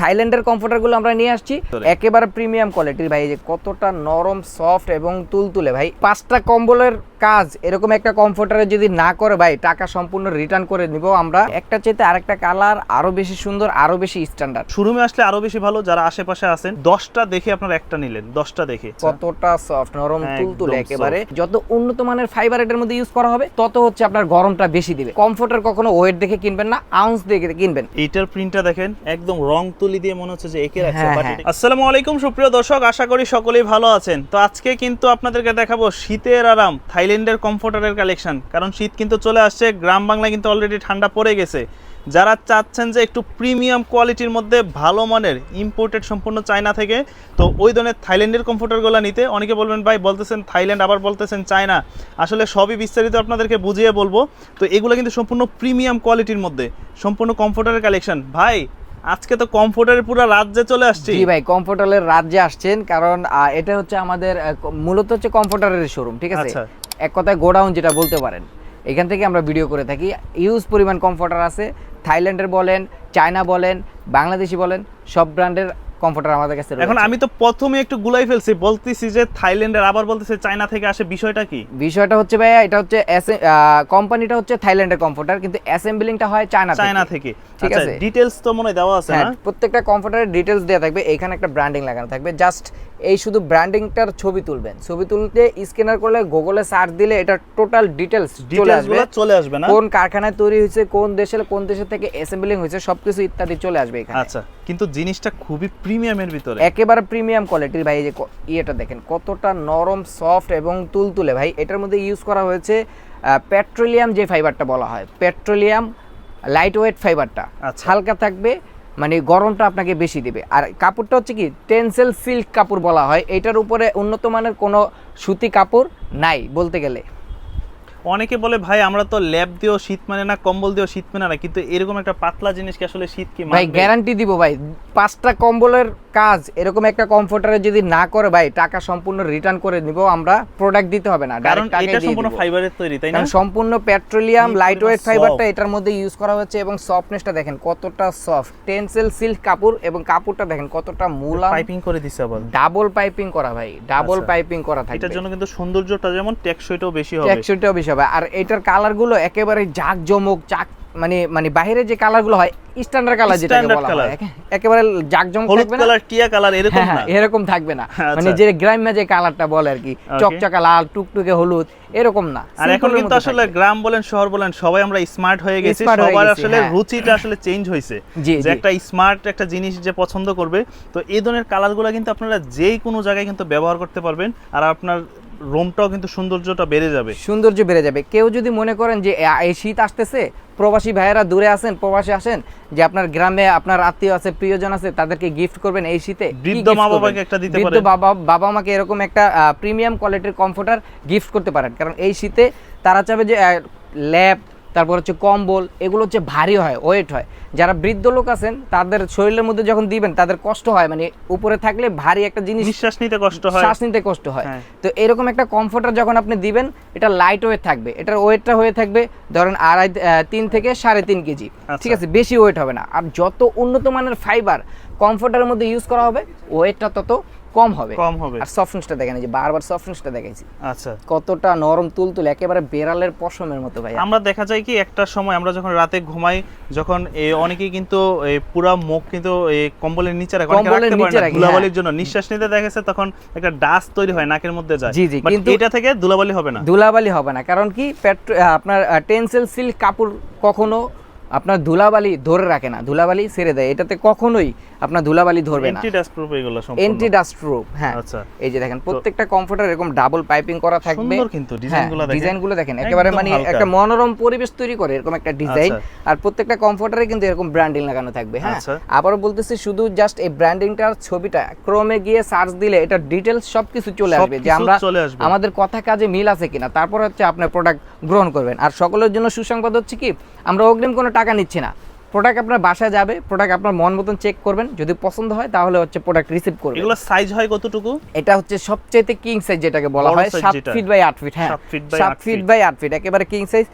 থাইল্যান্ডের কমফোর্টারগুলো আমরা নিয়ে আসছি। একেবারে প্রিমিয়াম কোয়ালিটির ভাই যে কতটা নরম সফট এবং তুলতুলে ভাই। পাঁচটা কম্বলের কাজ এরকম একটা কমফোর্টারে যদি না করে ভাই টাকা সম্পূর্ণ রিটার্ন করে নিব আমরা। একটা চেতে আরেকটা কালার আরও বেশি সুন্দর আরও বেশি স্ট্যান্ডার্ড শোরুমে আসলে আরও বেশি ভালো যারা আশেপাশে আছেন দশটা দেখে আপনার একটা নিলেন দশটা দেখে। কতটা সফট নরম তুলতুলে একেবারে। যত উন্নত মানের ফাইবার এটার মধ্যে ইউজ করা হবে তত হচ্ছে আপনার গরমটা বেশি দিবে। কমফোর্টার কখনো ওয়েট দেখে কিনবেন না আউন্স দেখে কিনবেন। এইটার প্রিন্টটা দেখেন একদম রং তুলি দিয়ে মনে হচ্ছে যে একে রাখছে হ্যাঁ, হ্যাঁ। আসসালামু আলাইকুম সুপ্রিয় দর্শক আশা করি সকলেই ভালো আছেন। তো আজকে কিন্তু আপনাদেরকে দেখাবো শীতের আরাম থাইল্যান্ডের কমফোর্টারের কালেকশন কারণ শীত কিন্তু চলে আসছে গ্রাম বাংলায় কিন্তু অলরেডি ঠান্ডা পড়ে গেছে। যারা চাচ্ছেন যে একটু প্রিমিয়াম কোয়ালিটির মধ্যে ভালো মানের ইম্পোর্টেড সম্পূর্ণ চায়না থেকে তো ওই ধরনের থাইল্যান্ডের কমফোর্টারগুলো নিতে অনেকে বলবেন ভাই বলতেছেন থাইল্যান্ড আবার বলতেছেন চায়না। আসলে সবই বিস্তারিত আপনাদেরকে বুঝিয়ে বলব। তো এগুলো কিন্তু সম্পূর্ণ প্রিমিয়াম কোয়ালিটির মধ্যে সম্পূর্ণ কমফোর্টারের কালেকশন। ভাই আজকে তো কমফোর্টারের পুরো রাজ্যে চলে আসছে। জি ভাই কমফোর্টারের রাজ্যে আসছেন কারণ এটা হচ্ছে আমাদের মূলত হচ্ছে কমফোর্টারের শোরুম ঠিক আছে? আচ্ছা। এক কথায় গোডাউন যেটা বলতে পারেন। এখান থেকে আমরা ভিডিও করে থাকি। ইউজ পরিমাণ কমফোর্টার আছে। থাইল্যান্ডের বলেন, চায়না বলেন, বাংলাদেশি বলেন, সব ব্র্যান্ডের কমফোর্টার আমাদের কাছে এখন আমি তো প্রথমে একটু গুলাই ফেলছি বলতেছি যে থাইল্যান্ডের আবার বলতেছে চায়না থেকে আসে বিষয়টা কি? বিষয়টা হচ্ছে ভাইয়া এটা হচ্ছে কোম্পানিটা হচ্ছে থাইল্যান্ডের কমফোর্টার কিন্তু অ্যাসেম্বলিংটা হয় চায়না চায়না থেকে। ঠিক আচ্ছা আছে? ডিটেলস তো মনে দেওয়া আছে হ্যাঁ না? প্রত্যেকটা কমফোর্টারের ডিটেলস দেওয়া থাকবে এখানে একটা ব্র্যান্ডিং লাগানো থাকবে। জাস্ট এই শুধু ব্র্যান্ডিংটার ছবি তুলবেন। ছবি তুলতে স্ক্যানার করলে গুগলে সার্চ দিলে এটা টোটাল ডিটেলস চলে আসবে। চলে আসবে না? কোন কারখানায় তৈরি হয়েছে কোন দেশের কোন দেশের থেকে অ্যাসেম্বলিং হয়েছে সবকিছু ইত্যাদি চলে আসবে এখানে। আচ্ছা কিন্তু জিনিসটা খুবই প্রিমিয়ামের ভিতরে। একেবারে প্রিমিয়াম কোয়ালিটির ভাই যে ইয়েটা দেখেন কতটা নরম সফট এবং তুলতুলে ভাই। এটার মধ্যে ইউজ করা হয়েছে পেট্রোলিয়াম যে ফাইবারটা বলা হয় পেট্রোলিয়াম লাইট ওয়েট ফাইবারটা। হালকা থাকবে মানে গরমটা আপনাকে বেশি দেবে। আর কাপড়টা হচ্ছে কি টেনসেল সিল্ক কাপড় বলা হয়। এটার উপরে উন্নত মানের কোনো সুতি কাপড় নাই বলতে গেলে। অনেকে বলে ভাই আমরা তো ল্যাব দিয়েও শীত মানে না কম্বল দিয়েও শীত মানে না কিন্তু এরকম একটা পাতলা জিনিস কি আসলে শীত কি ভাই গ্যারান্টি দিব ভাই। পাঁচটা কম্বলের কাজ এরকম একটা কমফোর্টারে যদি না করে ভাই টাকা সম্পূর্ণ রিটার্ন করে নিব আমরা প্রোডাক্ট দিতে হবে না কারণ এটা সম্পূর্ণ। ফাইবারের তৈরি তাই না? সম্পূর্ণ পেট্রোলিয়াম লাইট ওয়েট ফাইবারটা এটার মধ্যে ইউজ করা হচ্ছে এবং সফটনেসটা দেখেন কতটা সফট টেনসেল সিল্ক কাপড় এবং কাপড়টা দেখেন কতটা মুলাম পাইপিং করে দিছে আবার। ডাবল পাইপিং করা ভাই ডাবল আচ্ছা। পাইপিং করা থাকবে। এটার জন্য কিন্তু সৌন্দর্যটা যেমন টেকসইটাও বেশি হবে। একশোটাও বেশি হবে। আর এটার কালারগুলো একেবারে জাকজমক চাক মানে মানে বাইরে যে কালারগুলো হয় স্ট্যান্ডার্ড কালার যেটা বলা হয় একেবারে জাকজমক থাকবে না? কালার টিয়া কালার এরকম হ্যাঁ, না? হ্যাঁ, এরকম থাকবে না। আচ্ছা। মানে যে যে কালারটা বলে আর কি. চকচকা লাল টুকটুকে হলুদ এরকম না। আর এখন কিন্তু আসলে গ্রাম বলেন শহর বলেন সবাই আমরা স্মার্ট হয়ে গেছি সবার আসলে হ্যাঁ। রুচিটা আসলে চেঞ্জ হয়েছে। যে একটা স্মার্ট একটা জিনিস যে পছন্দ করবে তো এই ধরনের কালারগুলো কিন্তু আপনারা যেই কোনো জায়গায় কিন্তু ব্যবহার করতে পারবেন আর আপনার রুমটাও কিন্তু সৌন্দর্যটা বেড়ে যাবে। সৌন্দর্য বেড়ে যাবে। কেউ যদি মনে করেন যে এই শীত আসতেছে প্রবাসী ভাইয়েরা দূরে আসেন প্রবাসী আসেন যে আপনার গ্রামে আপনার আত্মীয় আছে প্রিয়জন আছে তাদেরকে গিফট করবেন এই শীতে বৃদ্ধ মা বাবাকে একটা দিতে বৃদ্ধ পারেন। বাবা বাবা মাকে এরকম একটা প্রিমিয়াম কোয়ালিটির কমফোর্টার গিফট করতে পারেন। কারণ এই শীতে তারা চাবে যে ল্যাব তারপর হচ্ছে কম্বল এগুলো হচ্ছে ভারী হয় ওয়েট হয়। যারা বৃদ্ধ লোক আছেন তাদের শরীরের মধ্যে যখন দিবেন তাদের কষ্ট হয় মানে উপরে থাকলে ভারী একটা জিনিস নিঃশ্বাস নিতে কষ্ট হয়। শ্বাস নিতে কষ্ট হয়। হ্যাঁ। তো এরকম একটা কমফোর্টার যখন আপনি দিবেন এটা লাইট ওয়েট থাকবে। এটার ওয়েটটা হয়ে থাকবে ধরেন আড়াই তিন থেকে সাড়ে তিন কেজি। আচ্ছা। ঠিক আছে বেশি ওয়েট হবে না। আর যত উন্নত মানের ফাইবার কমফোর্টারের মধ্যে ইউজ করা হবে ওয়েটটা তত কম হবে। কম হবে। আর সফটনেসটা দেখেন এই যে বারবার সফটনেসটা দেখাইছি। আচ্ছা। কতটা নরম তুলতুল একেবারে বেড়ালের পশমের মতো ভাই আমরা দেখা যায় কি একটা সময় আমরা যখন রাতে ঘুমাই যখন অনেকেই কিন্তু এই পুরা মুখ কিন্তু এই কম্বলের নিচে রাখে কম্বলের নিচে রাখে, ধুলাবালির জন্য। নিঃশ্বাস নিতে দেখা গেছে তখন একটা ডাস্ট তৈরি হয় নাকের মধ্যে যায়। জি, জি, কিন্তু- এটা থেকে ধুলাবালি হবে না। ধুলাবালি হবে না কারণ কি আপনার টেন্সেল সিল্ক কাপড় কখনো আপনার ধুলাবালি ধরে রাখে না ধুলাবালি ছেড়ে দেয়। এটাতে কখনোই আপনার ধুলাবালি ধরবে না। এন্টি ডাস্ট প্রুফ এগুলো সম্পূর্ণ। এন্টি ডাস্ট প্রুফ হ্যাঁ। আচ্ছা। এই যে দেখেন প্রত্যেকটা কমফোর্টার এরকম ডাবল পাইপিং করা থাকবে। সুন্দর কিন্তু ডিজাইনগুলো দেখেন। ডিজাইনগুলো দেখেন একেবারে মানে একটা মনোরম পরিবেশ তৈরি করে এরকম একটা ডিজাইন আচ্ছা। আর প্রত্যেকটা কমফোর্টারে কিন্তু এরকম ব্র্যান্ডিং লাগানো থাকবে হ্যাঁ। আচ্ছা। আবারও বলতেছি শুধু জাস্ট এই ব্র্যান্ডিংটার ছবিটা ক্রোমে গিয়ে সার্চ দিলে এটা ডিটেলস সবকিছু চলে আসবে যে আমরা আমাদের কথা কাজে মিল আছে কিনা। তারপর হচ্ছে আপনার প্রোডাক্ট গ্রহণ করবেন। আর সকলের জন্য সুসংবাদ হচ্ছে কি আমরা অগ্রিম কোনো টাকা নিচ্ছি না। প্রোডাক্ট আপনার বাসায় যাবে প্রোডাক্ট আপনার মন মতন চেক করবেন। যদি পছন্দ হয় তাহলে হচ্ছে প্রোডাক্ট রিসিভ করবেন। এগুলো সাইজ হয় কতটুকু? এটা হচ্ছে সবচেয়ে কিং সাইজ যেটাকে বলা হয় size সাত ফিট বাই আট ফিট হ্যাঁ। সাত feet by সাত আট ফিট feet। বাই আট ফিট একেবারে কিং সাইজ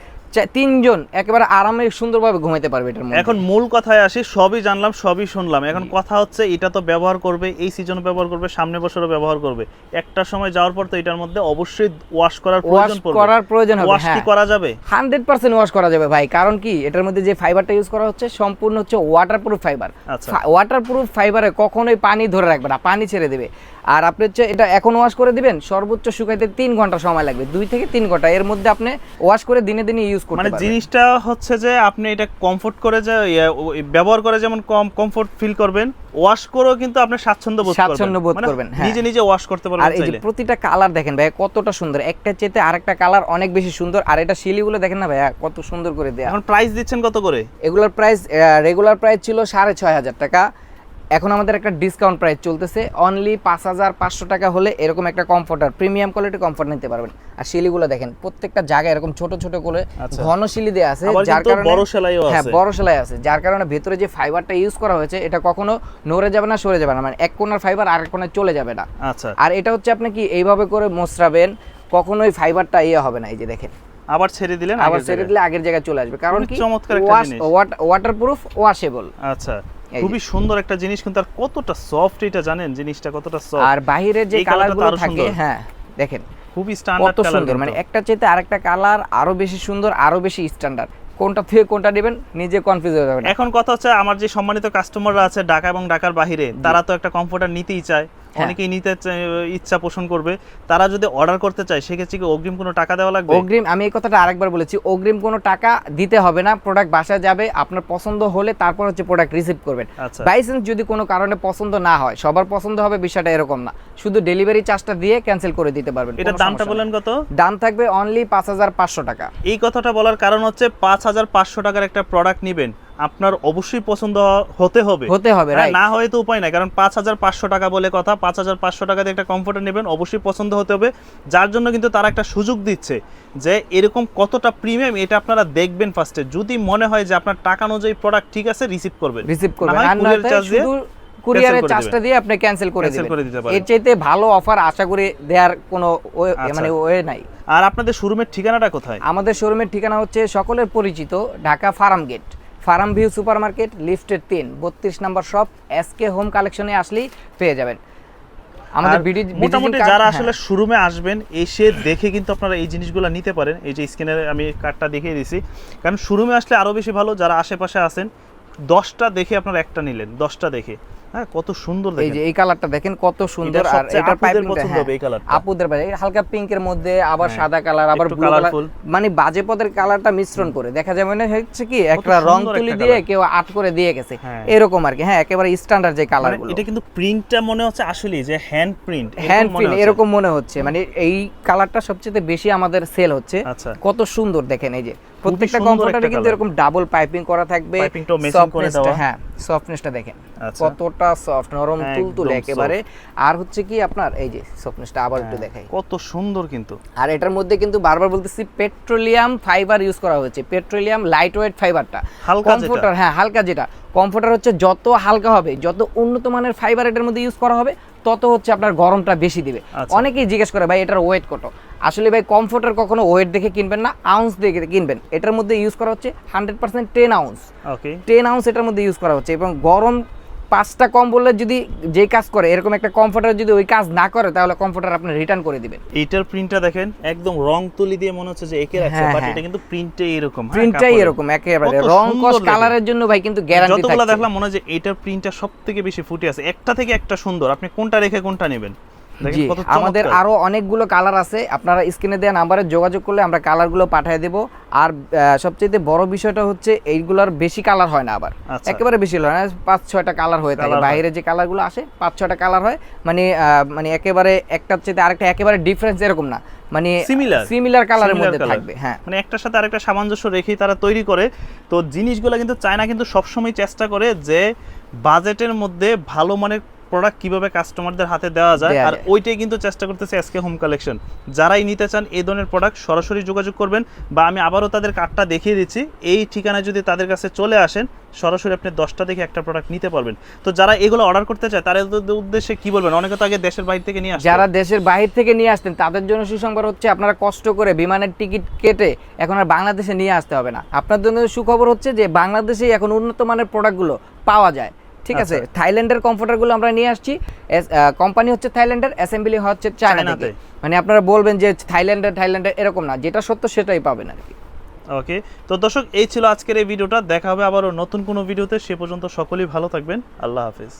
তিনজন একেবারে আরামে সুন্দরভাবে ঘুমাইতে পারবে এটার মধ্যে। এখন মূল কথায় আসি সবই জানলাম সবই শুনলাম। এখন কথা হচ্ছে এটা তো ব্যবহার করবে এই সিজন ব্যবহার করবে সামনে বছরও ব্যবহার করবে। একটা সময় যাওয়ার পর তো এটার মধ্যে অবশ্যই ওয়াশ করার প্রয়োজন পড়বে। করার প্রয়োজন হবে ওয়াশ কি হ্যাঁ। করা যাবে? হান্ড্রেড পার্সেন্ট ওয়াশ করা যাবে ভাই কারণ কি এটার মধ্যে যে ফাইবারটা ইউজ করা হচ্ছে সম্পূর্ণ হচ্ছে ওয়াটার প্রুফ ফাইবার আচ্ছা। ওয়াটার প্রুফ ফাইবারে কখনোই পানি ধরে রাখবে না পানি ছেড়ে দেবে। আর আপনি হচ্ছে এটা এখন ওয়াশ করে দিবেন সর্বোচ্চ শুকাইতে তিন ঘণ্টা সময় লাগবে দুই থেকে তিন ঘণ্টা। এর মধ্যে আপনি ওয়াশ করে দিনে দিনে ইউজ করতে মানে জিনিসটা হচ্ছে যে আপনি এটা কমফোর্ট করে যে ব্যবহার করে যেমন কম কমফোর্ট ফিল করবেন ওয়াশ করেও কিন্তু আপনি স্বাচ্ছন্দ্য বোধ করবেন। স্বাচ্ছন্দ্য বোধ মানে করবেন, হ্যাঁ। নিজে নিজে ওয়াশ করতে পারবেন আর এই যে প্রতিটা কালার দেখেন ভাই কতটা সুন্দর। একটা চেতে আরেকটা কালার অনেক বেশি সুন্দর। আর এটা শিলিগুলো দেখেন না ভাইয়া কত সুন্দর করে দেয়া। এখন প্রাইস দিচ্ছেন কত করে? এগুলোর প্রাইস রেগুলার প্রাইস ছিল সাড়ে ছয় হাজার টাকা। এখন আমাদের একটা ডিসকাউন্ট প্রাইস চলতেছে। অনলি পাঁচ হাজার পাঁচশো টাকা হলে এরকম একটা কমফোর্টার প্রিমিয়াম কোয়ালিটি কমফোর্ট নিতে পারবেন। আর শিলিগুলো দেখেন প্রত্যেকটা জায়গায় এরকম ছোট ছোট করে আচ্ছা। ঘন শিলি দেওয়া আছে যার কারণে বড় হ্যাঁ বড় সেলাই আছে। যার কারণে ভেতরে যে ফাইবারটা ইউজ করা হয়েছে এটা কখনো নড়ে যাবে না সরে যাবে না। মানে এক কোণার ফাইবার আরেক কোণায় চলে যাবে না। আচ্ছা। আর এটা হচ্ছে আপনি কি এইভাবে করে মোচড়াবেন কখনোই ফাইবারটা ইয়ে হবে না এই যে দেখেন। আবার ছেড়ে দিলেন আবার ছেড়ে দিলে আগের জায়গায় চলে আসবে। কারণ কি? চমৎকার একটা জিনিস। ওয়াটার প্রুফ ওয়াশেবল আচ্ছা। খুবই সুন্দর একটা জিনিস কিন্তু আর কতটা সফট এটা জানেন? জিনিসটা কতটা সফট আর বাইরে যে কালারগুলো থাকে সুন্দর। হ্যাঁ দেখেন খুবই স্ট্যান্ডার্ড কালার সুন্দর। মানে একটা চেয়ে আরেকটা কালার আরও বেশি সুন্দর আরও বেশি স্ট্যান্ডার্ড কোনটা থেকে কোনটা নেবেন নিজে কনফিউজ হয়ে যাবেন। এখন কথা হচ্ছে আমার যে সম্মানিত কাস্টমাররা আছে ঢাকা এবং ঢাকার বাহিরে তারা তো একটা কমফোর্টার নিতেই চায়। অনেকেই নিতে ইচ্ছা পোষণ করবে। তারা যদি অর্ডার করতে চায় সেক্ষেত্রে কি অগ্রিম কোনো টাকা দেওয়া লাগবে? অগ্রিম আমি এই কথাটা আরেকবার বলেছি অগ্রিম কোনো টাকা দিতে হবে না। প্রোডাক্ট বাসায় যাবে আপনার পছন্দ হলে তারপর হচ্ছে প্রোডাক্ট রিসিভ করবেন। আচ্ছা। বাই চান্স যদি কোনো কারণে পছন্দ না হয় সবার পছন্দ হবে বিষয়টা এরকম না। শুধু ডেলিভারি চার্জটা দিয়ে ক্যান্সেল করে দিতে পারবেন এটা দামটা বলেন কত? দাম থাকবে অনলি পাঁচ হাজার পাঁচশো টাকা। এই কথাটা বলার কারণ হচ্ছে পাঁচ হাজার পাঁচশো টাকার একটা প্রোডাক্ট নিবেন। আপনার অবশ্যই পছন্দ হতে হবে। হতে হবে হ্যাঁ, না হয় তো উপায় নাই কারণ পাঁচ হাজার পাঁচশো টাকা বলে কথা পাঁচ হাজার পাঁচশো টাকাতে একটা কমফোর্টার নেবেন অবশ্যই পছন্দ হতে হবে। যার জন্য কিন্তু তারা একটা সুযোগ দিচ্ছে যে এরকম কতটা প্রিমিয়াম এটা আপনারা দেখবেন ফার্স্টে যদি মনে হয় যে আপনার টাকা অনুযায়ী প্রোডাক্ট ঠিক আছে রিসিভ করবেন। রিসিভ করবেন। কুরিয়ারের চার্জটা দিয়ে আপনি ক্যান্সেল করে দিবেন। এর চাইতে ভালো অফার আশা করি দেওয়ার কোনো আচ্ছা। মানে ওয়ে নাই। আর আপনাদের শোরুমের ঠিকানাটা কোথায়? আমাদের শোরুমের ঠিকানা হচ্ছে সকলের পরিচিত Dhaka farm gate. Farm view supermarket লিফটের তিন বত্রিশ নম্বর শপ এসকে হোম কালেকশনে আসলেই পেয়ে যাবেন। আমাদের বিডি মোটামুটি যারা আসলে শোরুমে আসবেন এসে দেখে কিন্তু আপনারা এই জিনিসগুলো নিতে পারেন। এই যে স্ক্রিনে আমি কার্ডটা দেখিয়ে দিছি। কারণ শোরুমে আসলে আরও বেশি ভালো যারা আশেপাশে আছেন দশটা দেখে আপনারা একটা নিলেন দশটা দেখে। হ্যাঁ কত সুন্দর এই যে এই কালারটা দেখেন কত সুন্দর। আর এটা পাইপিং পছন্দ হবে এই কালারটা। আপুদের বাজে হালকা পিঙ্কের মধ্যে আবার হ্যাঁ, সাদা কালার আবার ব্লু কালার মানে বাজে পদের কালারটা মিশ্রণ করে। দেখা যায় মানে হচ্ছে কি একটা রং তুলি দিয়ে কেউ আর্ট করে দিয়ে গেছে। হ্যাঁ। এরকম আর কি হ্যাঁ একেবারে স্ট্যান্ডার্ড যে মানে কালারগুলো এটা কিন্তু প্রিন্টটা মনে হচ্ছে আসলে যে হ্যান্ড প্রিন্ট হ্যান্ড প্রিন্ট এরকম মনে হচ্ছে। মানে এই কালারটা সবচেয়ে বেশি আমাদের সেল হচ্ছে। আচ্ছা। কত সুন্দর দেখেন এই যে। প্রত্যেকটা কমফোর্টারে কিন্তু এরকম ডাবল পাইপিং করা থাকবে। হ্যাঁ সফটনেসটা দেখেন। আচ্ছা। কতটা সফট নরম তুলতুলে একেবারে। আর হচ্ছে কি আপনার এই যে সফটনেসটা আবার একটু দেখাই। কত সুন্দর কিন্তু। আর এটার মধ্যে কিন্তু বারবার বলতেছি পেট্রোলিয়াম ফাইবার ইউজ করা হয়েছে। পেট্রোলিয়াম লাইট ওয়েট ফাইবারটা হালকা। কমফোর্টার হ্যাঁ হালকা যেটা। কমফোর্টার হচ্ছে যত হালকা হবে যত উন্নত মানের ফাইবার এটার মধ্যে ইউজ করা হবে তত হচ্ছে আপনার গরমটা বেশি দিবে। আচ্ছা। অনেকেই জিজ্ঞেস করে ভাই এটার ওয়েট কত? আসলে ভাই কমফোর্টের কখনো ওয়েট দেখে কিনবেন না আউন্স দেখে কিনবেন। এটার মধ্যে ইউজ করা হচ্ছে hundred percent ten ounce ten ounce এটার মধ্যে ইউজ করা হচ্ছে এবং গরম পাঁচটা কম বললে যদি যে কাজ করে এরকম একটা কমফোর্টার যদি ওই কাজ না করে তাহলে কমফোর্টার আপনি রিটার্ন করে দিবেন। এইটার প্রিন্টটা দেখেন একদম রং তুলি দিয়ে মনে হচ্ছে যে একে রাখছে হ্যাঁ, বাট হ্যাঁ। এটা কিন্তু প্রিন্টে এরকম হ্যাঁ, প্রিন্টটাই এরকম একেবারে রং কস কালারের জন্য ভাই কিন্তু গ্যারান্টি থাকে যতগুলো দেখলাম মনে হয় যে এটার প্রিন্টটা সবথেকে বেশি ফুটে আছে একটা থেকে একটা সুন্দর আপনি কোনটা রেখে কোনটা নেবেন? আমাদের। আরও অনেকগুলো কালার আছে। আপনারা স্ক্রিনে দেওয়া নাম্বারে যোগাযোগ করলে আমরা কালারগুলো পাঠিয়ে দেব। আর সবচেয়ে বড় বিষয়টা হচ্ছে এইগুলোর বেশি কালার হয় না আবার। আচ্ছা। একেবারে বেশি হয় না পাঁচ ছয়টা কালার হয়ে থাকে। বাইরে যে কালারগুলো আসে পাঁচ ছয়টা কালার হয়। মানে মানে একেবারে একটার চেয়ে আরেকটা একেবারে ডিফারেন্স এরকম না। মানে সিমিলার সিমিলার কালারের মধ্যে। থাকবে হ্যাঁ। মানে একটার সাথে আরেকটা সামঞ্জস্য রেখেই তারা তৈরি করে। তো জিনিসগুলো কিন্তু চায়না কিন্তু সবসময় চেষ্টা করে যে বাজেটের মধ্যে ভালো মানের প্রোডাক্ট কীভাবে কাস্টমারদের হাতে দেওয়া যায় আর ওইটাই কিন্তু চেষ্টা করতেছে এসকে হোম কালেকশন যারাই নিতে চান এই ধরনের প্রোডাক্ট সরাসরি যোগাযোগ করবেন বা আমি আবারও তাদের কার্ডটা দেখিয়ে দিচ্ছি। এই ঠিকানায় যদি তাদের কাছে চলে আসেন সরাসরি আপনি দশটা দেখে একটা প্রোডাক্ট নিতে পারবেন। তো যারা এগুলো অর্ডার করতে চায় তাদের উদ্দেশ্যে কি বলবেন? অনেকে তো আগে দেশের বাইরে থেকে নিয়ে আসে যারা দেশের বাহির থেকে নিয়ে আসতেন তাদের জন্য সুসংবাদ হচ্ছে আপনারা কষ্ট করে বিমানের টিকিট কেটে এখন আর বাংলাদেশে নিয়ে আসতে হবে না। আপনার জন্য সুখবর হচ্ছে যে বাংলাদেশেই এখন উন্নত মানের প্রোডাক্টগুলো পাওয়া যায়। ঠিক আছে থাইল্যান্ডের থাইল্যান্ডের কমফোর্টারগুলো আমরা নিয়ে আসছি। কোম্পানি হচ্ছে থাইল্যান্ডের অ্যাসেম্বলি হচ্ছে চায়না চায়নাতে। থেকে। মানে আপনারা বলবেন যে থাইল্যান্ডের থাইল্যান্ডের এরকম না যেটা সত্য সেটাই পাবেন আর কি। ওকে তো দর্শক এই ছিল আজকের এই ভিডিওটা। দেখা হবে আবারও নতুন কোনো ভিডিওতে। সে পর্যন্ত সকলেই ভালো থাকবেন। আল্লাহ হাফিজ।